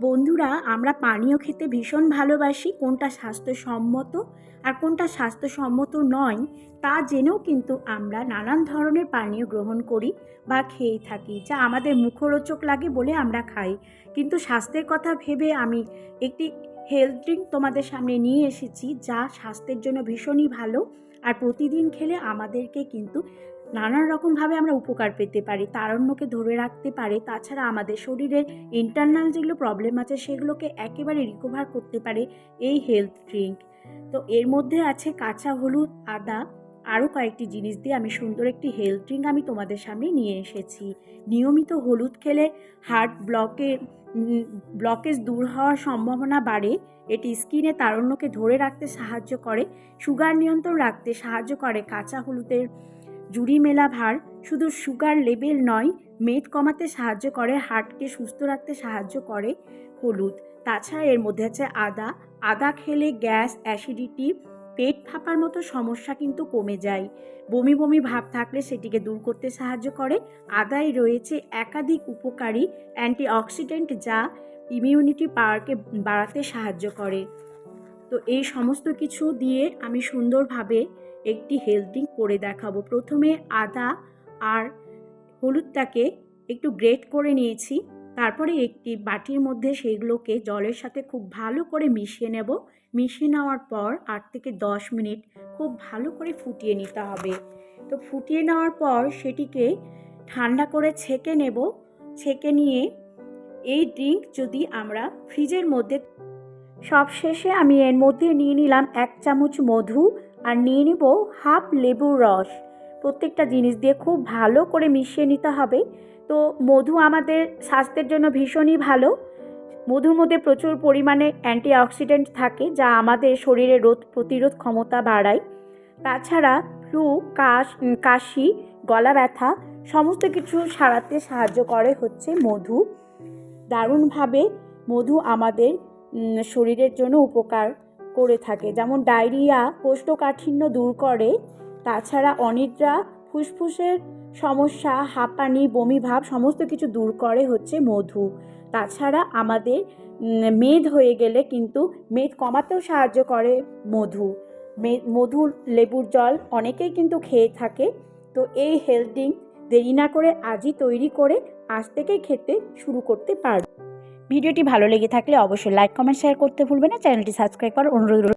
বন্ধুরা, আমরা পানীয় খেতে ভীষণ ভালোবাসি। কোনটা স্বাস্থ্যসম্মত আর কোনটা স্বাস্থ্যসম্মত নয়, তা জেনেও কিন্তু আমরা নানান ধরনের পানীয় গ্রহণ করি বা খেয়ে থাকি, যা আমাদের মুখরোচক লাগে বলে আমরা খাই। কিন্তু স্বাস্থ্যের কথা ভেবে আমি একটি হেলথ ড্রিঙ্ক তোমাদের সামনে নিয়ে এসেছি, যা স্বাস্থ্যের জন্য ভীষণই ভালো আর প্রতিদিন খেলে আমাদেরকে কিন্তু নানান রকমভাবে আমরা উপকার পেতে পারি, তারণ্যকে ধরে রাখতে পারে, তাছাড়া আমাদের শরীরের ইন্টারনাল যেগুলো প্রবলেম আছে সেগুলোকে একেবারে রিকভার করতে পারে এই হেলথ ড্রিঙ্ক তো এর মধ্যে আছে কাঁচা হলুদ, আদা আরও কয়েকটি জিনিস দিয়ে আমি সুন্দর একটি হেলথ ড্রিঙ্ক আমি তোমাদের সামনে নিয়ে এসেছি। নিয়মিত হলুদ খেলে হার্ট ব্লকে ব্লকেজ দূর হওয়ার সম্ভাবনা বাড়ে, এটি স্কিনে তারণ্যকে ধরে রাখতে সাহায্য করে সুগার নিয়ন্ত্রণ রাখতে সাহায্য করে কাঁচা হলুদের জুড়ি মেলা ভার, শুধু সুগার লেভেল নয়, মেদ কমাতে সাহায্য করে, হার্টকে সুস্থ রাখতে সাহায্য করে হলুদ। তাছাড়া এর মধ্যে আছে আদা। আদা খেলে গ্যাস, অ্যাসিডিটি, পেট ফাঁপার মতো সমস্যা কিন্তু কমে যায়। বমি বমি ভাব থাকলে সেটিকে দূর করতে সাহায্য করে। আদায় রয়েছে একাধিক উপকারী অ্যান্টিঅক্সিডেন্ট যা ইমিউনিটি পাওয়ারকে বাড়াতে সাহায্য করে। তো এই সমস্ত কিছু দিয়ে আমি সুন্দরভাবে একটি ড্রিঙ্ক করে দেখাবো। প্রথমে আদা আর হলুদটাকে একটু গ্রেট করে নিয়েছি, তারপরে একটি বাটির মধ্যে সেইগুলোকে জলের সাথে খুব ভালো করে মিশিয়ে নেব। মিশিয়ে নেওয়ার পর আট থেকে দশ মিনিট খুব ভালো করে ফুটিয়ে নিতে হবে। তো ফুটিয়ে নেওয়ার পর সেটিকে ঠান্ডা করে ছেঁকে নেব। ছেঁকে নিয়ে এই ড্রিঙ্ক যদি আমরা ফ্রিজের মধ্যে সবশেষে আমি এর মধ্যে নিয়ে নিলাম এক চামচ মধু আর নিয়ে নিব হাফ লেবুর রস। প্রত্যেকটা জিনিস দিয়ে খুব ভালো করে মিশিয়ে নিতে হবে। তো মধু আমাদের স্বাস্থ্যের জন্য ভীষণই ভালো। মধুর মধ্যে প্রচুর পরিমাণে অ্যান্টিঅক্সিডেন্ট থাকে যা আমাদের শরীরে রোধ প্রতিরোধ ক্ষমতা বাড়ায়। তাছাড়া ফ্লু, কাশ কাশি, গলা ব্যথা সমস্ত কিছু সারাতে সাহায্য করে হচ্ছে মধু। দারুণভাবে মধু আমাদের শরীরের জন্য উপকার। করে থাকে। যেমন ডায়রিয়া কোষ্ঠকাঠিন্য দূর করে তাছাড়া অনিদ্রা ফুসফুসের সমস্যা হাঁপানি বমি ভাব সমস্ত কিছু দূর করে হচ্ছে মধু। তাছাড়া আমাদের মেদ হয়ে গেলে কিন্তু মেদ কমাতেও সাহায্য করে মধু। মধু লেবুর জল অনেকেই কিন্তু খেয়ে থাকে। তো এই হেলথ ড্রিঙ্ক দেরি না করে আজই তৈরি করে আজ থেকেই খেতে শুরু করতে পারবে। ভিডিওটি ভালো লেগে থাকলে অবশ্যই লাইক কমেন্ট শেয়ার করতে ভুলবে না। চ্যানেলটি সাবস্ক্রাইব করার অনুরোধ